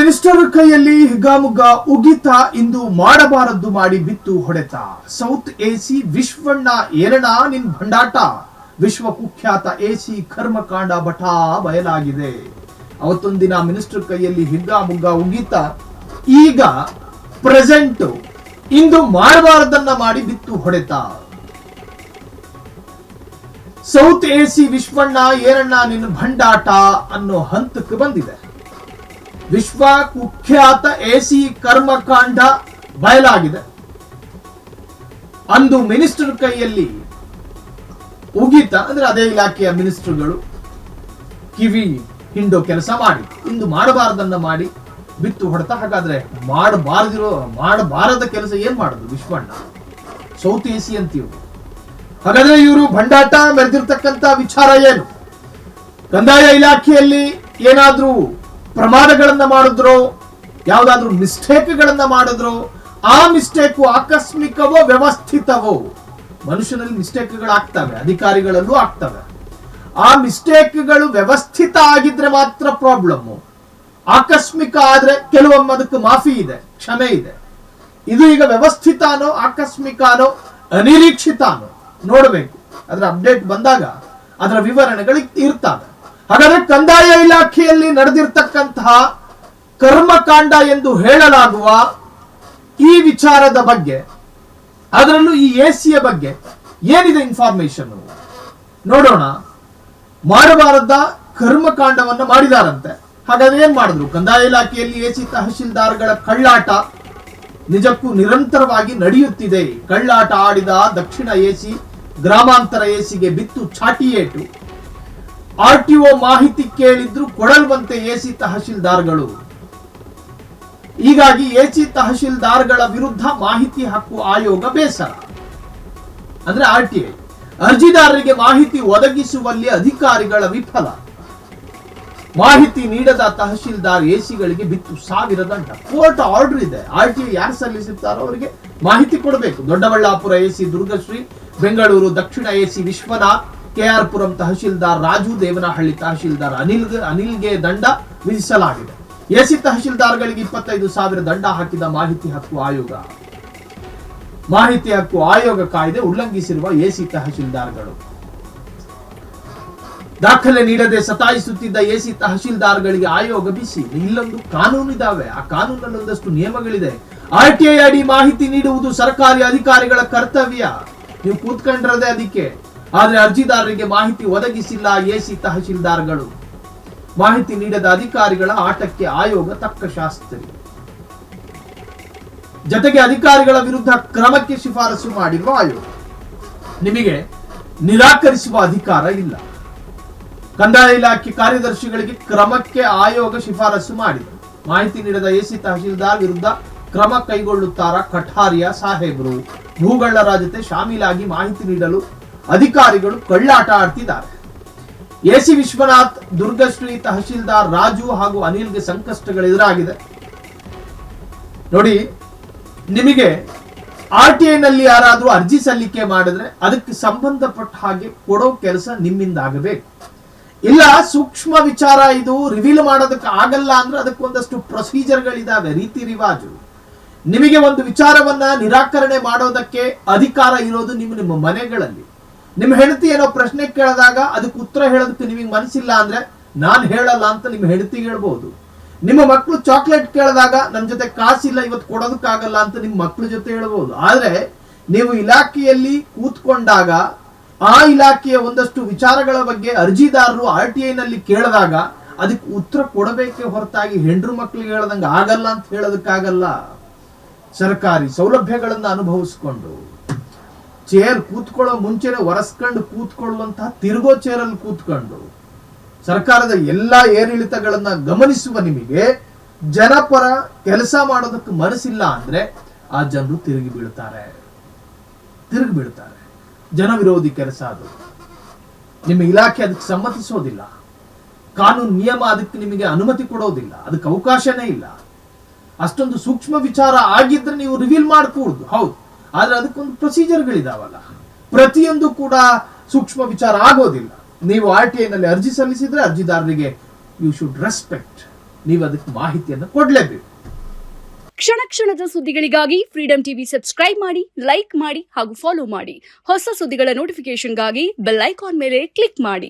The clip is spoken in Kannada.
ಮಿನಿಸ್ಟರ್ ಕೈಯಲ್ಲಿ ಹಿಗ್ಗಾಮುಗ್ಗ ಉಗಿತ ಇಂದು ಮಾಡಬಾರದ್ದು ಮಾಡಿ ಬಿತ್ತು ಹೊಡೆತ. ಸೌತ್ ಎಸಿ ವಿಶ್ವಣ್ಣ ಏರಣ ನಿನ್ ಭಂಡಾಟ. ವಿಶ್ವ ಕುಖ್ಯಾತ ಎಸಿ ಕರ್ಮಕಾಂಡ ಬಠ ಬಯಲಾಗಿದೆ. ಅವತ್ತೊಂದಿನ ಮಿನಿಸ್ಟರ್ ಕೈಯಲ್ಲಿ ಹಿಗ್ಗಾಮುಗ್ಗ ಉಗಿತ. ಈಗ ಪ್ರೆಸೆಂಟ್ ಇಂದು ಮಾಡಬಾರದನ್ನ ಮಾಡಿ ಬಿತ್ತು ಹೊಡೆತ. ಸೌತ್ ಎಸಿ ವಿಶ್ವಣ್ಣ ಏರಣ್ಣ ನಿನ್ ಭಂಡಾಟ ಅನ್ನೋ ಹಂತಕ್ಕೆ ಬಂದಿದೆ. ವಿಶ್ವ ಕುಖ್ಯಾತ ಎಸಿ ಕರ್ಮಕಾಂಡ ಬಯಲಾಗಿದೆ. ಅಂದು ಮಿನಿಸ್ಟರ್ ಕೈಯಲ್ಲಿ ಉಗಿತ, ಅಂದ್ರೆ ಅದೇ ಇಲಾಖೆಯ ಮಿನಿಸ್ಟರ್ಗಳು ಕಿವಿ ಹಿಂಡೋ ಕೆಲಸ ಮಾಡಿ, ಇಂದು ಮಾಡಬಾರದನ್ನ ಮಾಡಿ ಬಿತ್ತು ಹೊಡೆತ, ಹಾಗಾದ್ರೆ ಮಾಡಬಾರದಿರೋ, ಮಾಡಬಾರದ ಕೆಲಸ ಏನ್ ಮಾಡುದು ವಿಶ್ವಣ್ಣ? ಸೌತ್ ಎಸಿ ಅಂತೀವಿ ಹಾಗಾದ್ರೆ ಇವರು ಭಂಡಾಟ ಮೆರೆದಿರ್ತಕ್ಕಂತ ವಿಚಾರ ಏನು? ಕಂದಾಯ ಇಲಾಖೆಯಲ್ಲಿ ಏನಾದ್ರೂ ಪ್ರಮಾದಗಳನ್ನ ಮಾಡಿದ್ರು, ಯಾವ್ದಾದ್ರು ಮಿಸ್ಟೇಕ್ಗಳನ್ನ ಮಾಡಿದ್ರು, ಆ ಮಿಸ್ಟೇಕು ಆಕಸ್ಮಿಕವೋ ವ್ಯವಸ್ಥಿತವೋ ಮನುಷ್ಯನಲ್ಲಿ ಮಿಸ್ಟೇಕ್ಗಳು ಆಗ್ತವೆ ಅಧಿಕಾರಿಗಳಲ್ಲೂ ಆಗ್ತವೆ. ಆ ಮಿಸ್ಟೇಕ್ಗಳು ವ್ಯವಸ್ಥಿತ ಆಗಿದ್ರೆ ಮಾತ್ರ ಪ್ರಾಬ್ಲಮ್ ಆಕಸ್ಮಿಕ ಆದ್ರೆ ಕೆಲವೊಮ್ಮೆ ಅದಕ್ಕೆ ಮಾಫಿ ಇದೆ, ಕ್ಷಮೆ ಇದೆ. ಇದು ಈಗ ವ್ಯವಸ್ಥಿತಾನೋ, ಆಕಸ್ಮಿಕಾನೋ, ಅನಿರೀಕ್ಷಿತಾನೋ ನೋಡಬೇಕು. ಅದರ ಅಪ್ಡೇಟ್ ಬಂದಾಗ ಅದರ ವಿವರಣೆಗಳು ಇರ್ತವೆ. ಹಾಗಾದ್ರೆ ಕಂದಾಯ ಇಲಾಖೆಯಲ್ಲಿ ನಡೆದಿರ್ತಕ್ಕಂತಹ ಕರ್ಮಕಾಂಡ ಎಂದು ಹೇಳಲಾಗುವ ಈ ವಿಚಾರದ ಬಗ್ಗೆ, ಅದರಲ್ಲೂ ಈ ಎಸಿಯ ಬಗ್ಗೆ ಏನಿದೆ ಇನ್ಫಾರ್ಮೇಶನ್ ನೋಡೋಣ. ಮಾಡಬಾರದ ಕರ್ಮಕಾಂಡವನ್ನು ಮಾಡಿದಾರಂತೆ. ಹಾಗಾದ್ರೆ ಏನ್ ಮಾಡಿದ್ರು? ಕಂದಾಯ ಇಲಾಖೆಯಲ್ಲಿ ಎಸಿ ತಹಶೀಲ್ದಾರ್ಗಳ ಕಳ್ಳಾಟ ನಿಜಕ್ಕೂ ನಿರಂತರವಾಗಿ ನಡೆಯುತ್ತಿದೆ. ಕಳ್ಳಾಟ ಆಡಿದ ದಕ್ಷಿಣ ಎಸಿ, ಗ್ರಾಮಾಂತರ ಎಸಿಗೆ ಬಿತ್ತು ಚಾಟಿಯೇಟು ಆರ್ ಟಿ ಒ ಮಾಹಿತಿ ಕೇಳಿದ್ರು ಕೊಡಲ್ವಂತೆ ಎಸಿ ತಹಶೀಲ್ದಾರ್ಗಳು. ಹೀಗಾಗಿ ಎಸಿ ತಹಶೀಲ್ದಾರ್ಗಳ ವಿರುದ್ಧ ಮಾಹಿತಿ ಹಕ್ಕು ಆಯೋಗ ಬೇಸರ. ಅಂದ್ರೆ ಆರ್ ಟಿ ಐ ಅರ್ಜಿದಾರರಿಗೆ ಮಾಹಿತಿ ಒದಗಿಸುವಲ್ಲಿ ಅಧಿಕಾರಿಗಳ ವಿಫಲ. ಮಾಹಿತಿ ನೀಡದ ತಹಶೀಲ್ದಾರ್ ಎಸಿಗಳಿಗೆ ಬಿತ್ತು ಸಾವಿರ ದಂಡ. ಕೋರ್ಟ್ ಆರ್ಡರ್ ಇದೆ. ಆರ್ ಟಿ ಐ ಯಾರು ಸಲ್ಲಿಸುತ್ತಾರೋ ಅವರಿಗೆ ಮಾಹಿತಿ ಕೊಡಬೇಕು. ದೊಡ್ಡಬಳ್ಳಾಪುರ ಎಸಿ ದುರ್ಗಶ್ರೀ, ಬೆಂಗಳೂರು ದಕ್ಷಿಣ ಎಸಿ ವಿಶ್ವನಾಥ್ ಕೆಆರ್ ಪುರಂ ತಹಶೀಲ್ದಾರ್ ರಾಜು ದೇವನಹಳ್ಳಿ ತಹಶೀಲ್ದಾರ್ ಅನಿಲ್ ಅನಿಲ್ಗೆ ದಂಡ ವಿಧಿಸಲಾಗಿದೆ. ಎಸಿ ತಹಶೀಲ್ದಾರ್ಗಳಿಗೆ ಇಪ್ಪತ್ತೈದು ಸಾವಿರ ದಂಡ ಹಾಕಿದ ಮಾಹಿತಿ ಹಕ್ಕು ಆಯೋಗ. ಮಾಹಿತಿ ಹಕ್ಕು ಆಯೋಗ ಕಾಯ್ದೆ ಉಲ್ಲಂಘಿಸಿರುವ ಎಸಿ ತಹಶೀಲ್ದಾರ್ಗಳು. ದಾಖಲೆ ನೀಡದೆ ಸತಾಯಿಸುತ್ತಿದ್ದ ಎಸಿ ತಹಶೀಲ್ದಾರ್ಗಳಿಗೆ ಆಯೋಗ ಬಿಸಿ. ಇಲ್ಲೊಂದು ಕಾನೂನು ಇದಾವೆ. ಆ ಕಾನೂನಲ್ಲಿ ಒಂದಷ್ಟು ನಿಯಮಗಳಿದೆ. ಆರ್ ಅಡಿ ಮಾಹಿತಿ ನೀಡುವುದು ಸರ್ಕಾರಿ ಅಧಿಕಾರಿಗಳ ಕರ್ತವ್ಯ. ನೀವು ಕೂತ್ಕೊಂಡ್ರದೆ ಅದಕ್ಕೆ. ಆದ್ರೆ ಅರ್ಜಿದಾರರಿಗೆ ಮಾಹಿತಿ ಒದಗಿಸಿಲ್ಲ ಎಸಿ ತಹಶೀಲ್ದಾರ್ಗಳು. ಮಾಹಿತಿ ನೀಡದ ಅಧಿಕಾರಿಗಳ ಆಟಕ್ಕೆ ಆಯೋಗ ತಕ್ಕ ಶಾಸ್ತ್ರಿ. ಜತೆಗೆ ಅಧಿಕಾರಿಗಳ ವಿರುದ್ಧ ಕ್ರಮಕ್ಕೆ ಶಿಫಾರಸು ಮಾಡಿರುವ ಆಯೋಗ. ನಿಮಗೆ ನಿರಾಕರಿಸುವ ಅಧಿಕಾರ ಇಲ್ಲ. ಕಂದಾಯ ಇಲಾಖೆ ಕಾರ್ಯದರ್ಶಿಗಳಿಗೆ ಕ್ರಮಕ್ಕೆ ಆಯೋಗ ಶಿಫಾರಸು ಮಾಡಿದೆ. ಮಾಹಿತಿ ನೀಡದ ಎಸಿ ತಹಶೀಲ್ದಾರ್ ವಿರುದ್ಧ ಕ್ರಮ ಕೈಗೊಳ್ಳುತ್ತಾರ ಕಠಾರಿಯ ಸಾಹೇಬರು? ಭೂಗಳ್ಳರ ಜೊತೆ ಶಾಮೀಲಾಗಿ ಮಾಹಿತಿ ನೀಡಲು ಅಧಿಕಾರಿಗಳು ಕಳ್ಳಾಟ ಆಡ್ತಿದ್ದಾರೆ. ಎಸಿ ವಿಶ್ವನಾಥ್, ದುರ್ಗಶ್ರೀ ತಹಶೀಲ್ದಾರ್ ರಾಜು ಹಾಗೂ ಅನಿಲ್ಗೆ ಸಂಕಷ್ಟಗಳು ಎದುರಾಗಿದೆ. ನೋಡಿ, ನಿಮಗೆ ಆರ್ ಟಿ ಐನಲ್ಲಿ ಯಾರಾದರೂ ಅರ್ಜಿ ಸಲ್ಲಿಕೆ ಮಾಡಿದ್ರೆ ಅದಕ್ಕೆ ಸಂಬಂಧಪಟ್ಟ ಹಾಗೆ ಕೊಡೋ ಕೆಲಸ ನಿಮ್ಮಿಂದ ಆಗಬೇಕು. ಇಲ್ಲ, ಸೂಕ್ಷ್ಮ ವಿಚಾರ ಇದು ರಿವೀಲ್ ಮಾಡೋದಕ್ಕೆ ಆಗಲ್ಲ ಅಂದ್ರೆ ಅದಕ್ಕೆ ಒಂದಷ್ಟು ಪ್ರೊಸೀಜರ್ಗಳಿದಾವೆ ರೀತಿ ರಿವಾಜು ನಿಮಗೆ ಒಂದು ವಿಚಾರವನ್ನ ನಿರಾಕರಣೆ ಮಾಡೋದಕ್ಕೆ ಅಧಿಕಾರ ಇರೋದು ನಿಮ್ಮ ನಿಮ್ಮ ಮನೆಗಳಲ್ಲಿ. ನಿಮ್ಮ ಹೆಂಡತಿ ಏನೋ ಪ್ರಶ್ನೆ ಕೇಳಿದಾಗ ಅದಕ್ಕೆ ಉತ್ತರ ಹೇಳೋದಕ್ಕೆ ನಿಮಗೆ ಮನಸ್ಸಿಲ್ಲ ಅಂದ್ರೆ ನಾನು ಹೇಳಲ್ಲ ಅಂತ ನಿಮ್ಮ ಹೆಂಡತಿ ಹೇಳ್ಬಹುದು ನಿಮ್ಮ ಮಕ್ಕಳು ಚಾಕ್ಲೇಟ್ ಕೇಳಿದಾಗ ನನ್ನ ಜೊತೆ ಕಾಸಿಲ್ಲ, ಇವತ್ತು ಕೊಡೋದಕ್ಕಾಗಲ್ಲ ಅಂತ ನಿಮ್ಮ ಮಕ್ಕಳ ಜೊತೆ ಹೇಳ್ಬೋದು. ಆದ್ರೆ ನೀವು ಇಲಾಖೆಯಲ್ಲಿ ಕೂತ್ಕೊಂಡಾಗ ಆ ಇಲಾಖೆಯ ಒಂದಷ್ಟು ವಿಚಾರಗಳ ಬಗ್ಗೆ ಅರ್ಜಿದಾರರು ಆರ್ ಟಿ ಐನಲ್ಲಿ ಕೇಳಿದಾಗ ಅದಕ್ಕೆ ಉತ್ತರ ಕೊಡಬೇಕೆ ಹೊರತಾಗಿ ಹೆಂಡ್ರು ಮಕ್ಕಳಿಗೆ ಹೇಳ್ದಂಗೆ ಆಗಲ್ಲ ಅಂತ ಹೇಳೋದಕ್ಕಾಗಲ್ಲ. ಸರ್ಕಾರಿ ಸೌಲಭ್ಯಗಳನ್ನು ಅನುಭವಿಸ್ಕೊಂಡು. ಚೇರ್ ಕೂತ್ಕೊಳ್ಳೋ ಮುಂಚೆನೆ ಒರೆಸ್ಕೊಂಡು ಕೂತ್ಕೊಳ್ಳುವಂತಹ ತಿರುಗೋ ಚೇರಲ್ಲಿ ಕೂತ್ಕೊಂಡು ಸರ್ಕಾರದ ಎಲ್ಲಾ ಏರಿಳಿತಗಳನ್ನ ಗಮನಿಸುವ ನಿಮಗೆ ಜನಪರ ಕೆಲಸ ಮಾಡೋದಕ್ಕೆ ಮನಸ್ಸಿಲ್ಲ ಅಂದ್ರೆ ಆ ಜನರು ತಿರುಗಿ ಬೀಳ್ತಾರೆ. ತಿರುಗಿ ಬೀಳ್ತಾರೆ. ಜನ ವಿರೋಧಿ ಕೆಲಸ ಅದು. ನಿಮ್ಮ ಇಲಾಖೆ ಅದಕ್ಕೆ ಸಮ್ಮತಿಸೋದಿಲ್ಲ. ಕಾನೂನು ನಿಯಮ ಅದಕ್ಕೆ ನಿಮಗೆ ಅನುಮತಿ ಕೊಡೋದಿಲ್ಲ. ಅದಕ್ಕೆ ಅವಕಾಶನೇ ಇಲ್ಲ. ಅಷ್ಟೊಂದು ಸೂಕ್ಷ್ಮ ವಿಚಾರ ಆಗಿದ್ರೆ ನೀವು ರಿವೀಲ್ ಮಾಡಕೂಡುದು. ಹೌದು. ಆದ್ರೆ ಅದಕ್ಕೊಂದು ಪ್ರೊಸೀಜರ್ಗಳಿದಾವಲ್ಲ ಪ್ರತಿಯೊಂದು ಕೂಡ ಸೂಕ್ಷ್ಮ ವಿಚಾರ ಆಗೋದಿಲ್ಲ. ನೀವು ಆರ್ ಟಿ ಐನಲ್ಲಿ ಅರ್ಜಿ ಸಲ್ಲಿಸಿದ್ರೆ ಅರ್ಜಿದಾರರಿಗೆ ಯು ಶುಡ್ ರೆಸ್ಪೆಕ್ಟ್ ನೀವು ಅದಕ್ಕೆ ಮಾಹಿತಿಯನ್ನು ಕೊಡಲೇಬೇಕು. ಕ್ಷಣ ಕ್ಷಣದ ಸುದ್ದಿಗಳಿಗಾಗಿ ಫ್ರೀಡಂ ಟಿವಿ ಸಬ್ಸ್ಕ್ರೈಬ್ ಮಾಡಿ ಲೈಕ್ ಮಾಡಿ ಹಾಗೂ ಫಾಲೋ ಮಾಡಿ. ಹೊಸ ಸುದ್ದಿಗಳ ನೋಟಿಫಿಕೇಶನ್ಗಾಗಿ ಬೆಲ್ ಐಕಾನ್ ಮೇಲೆ ಕ್ಲಿಕ್ ಮಾಡಿ.